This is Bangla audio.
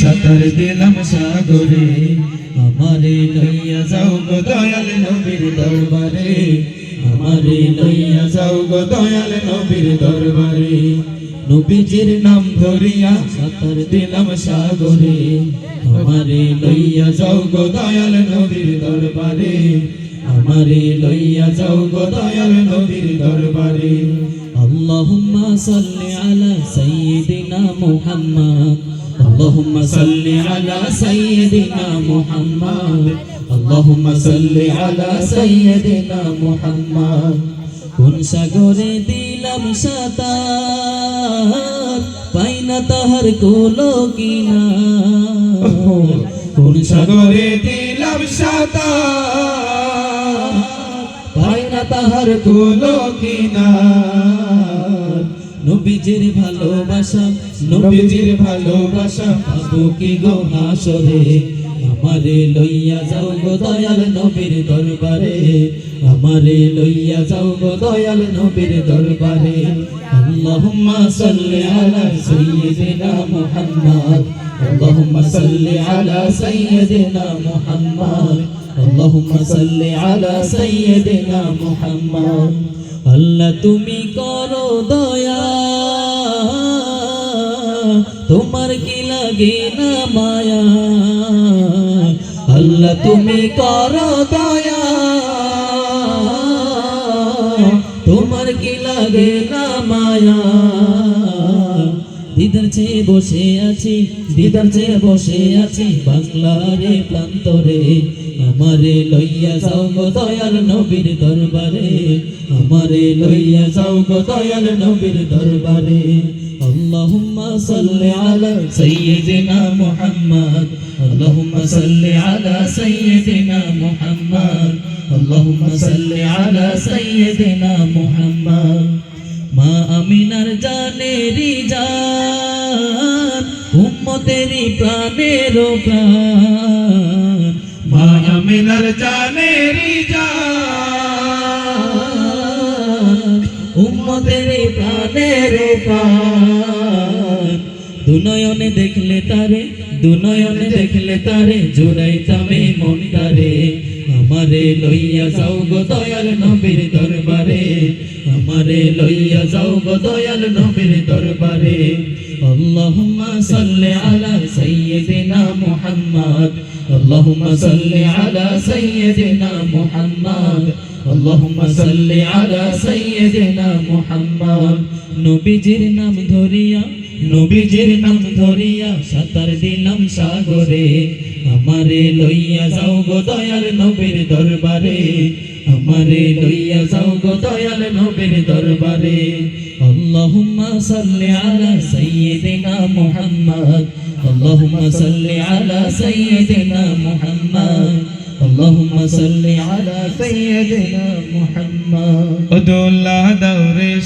সাঁতার দিলাম সাগরে, আমারে লইয়া যাও গো দয়াল নবীর দরবারে, আমারে লইয়া যাও গো দয়াল নবীর দরবারে। নবীজির নাম ধরিয়া সাঁতার দিলাম সাগরে, আমারে লইয়া যাও গো দয়াল নবীর দরবারে, আমারে লইয়া যাও গো দয়াল নবীর দরবারে। আল্লাহুম্মা সাল্লি আলা সাইয়্যিদিনা মুহাম্মদ। اللهم صل على سيدنا محمد اللهم صل على سيدنا محمد কোন সাগরে দিলাম সাতার পাইনা তাহার কোলো কিনা কোন সাগরে দিলাম সাতার পাইনা তাহার কোলো কিনা নবীজির ভালোবাসা নবীজির ভালোবাসা পাবো কি গো হাসরে? আমারে লইয়া যাও গো দয়াল নবীর দরবারে। আমারে লইয়া যাও গো দয়াল নবীর দরবারে। আল্লাহুম্মা সাল্লি আলা সাইয়্যিদিনা মুহাম্মদ। আল্লাহুম্মা সাল্লি আলা সাইয়্যিদিনা মুহাম্মদ। আল্লাহুম্মা সাল্লি আলা সাইয়্যিদিনা মুহাম্মদ। আল্লাহ তুমি করো দয়া। তোমার কি লাগে না মায়া? আল্লাহ তুমি করো দয়া। তোমার কি লাগে না মায়া? দিদার চেয়ে বসে আছি, দিদার চেয়ে বসে আছি বাংলারে প্রান্তরে। আমারে লইয়া যাও গো দয়াল নবীর দরবারে। আমারে লইয়া যাও গো দয়াল নবীর দরবারে। اللهم صل على سيدنا محمد اللهم صل على سيدنا محمد اللهم صل على سيدنا محمد মা আমিনার জানেরি জান উম্মতেরি প্রাণের প্রাণ মা আমিনার জানেরি জান আমাদের প্রাণের দুনয়নে দেখলে তারে দুনয়নে দেখলে তারে জোড়াইতামে মন তারে আমারে লইয়া যাও গো দয়াল নবীর দরবারে। আমারে লইয়া যাও গো দয়াল নবীর দরবারে। আল্লাহুম্মা সাল্লি আলা সাইয়্যিদিনা মুহাম্মদ। আল্লাহুম্মা সাল্লি আলা সাইয়্যিদিনা মুহাম্মদ। আল্লাহুম্মা সাল্লি আলা সাইয়েদেনা মোহাম্মদ। নবীজির নাম ধরিয়া, নবীজির নাম ধরিয়া সাতার দিলাম সাগরে। আমারে লইয়া যাও গো দয়াল নবীর দরবারে। আমারে লইয়া যাও গো দয়াল নবীর দরবারে। আল্লাহুম্মা সাল্লি আলা সাইয়্যিদিনা মুহাম্মদ। আল্লাহুম্মা সাল্লি আলা সাইয়্যিদিনা মুহাম্মদ। اللهم صل على سيدنا محمد ادعو الله دور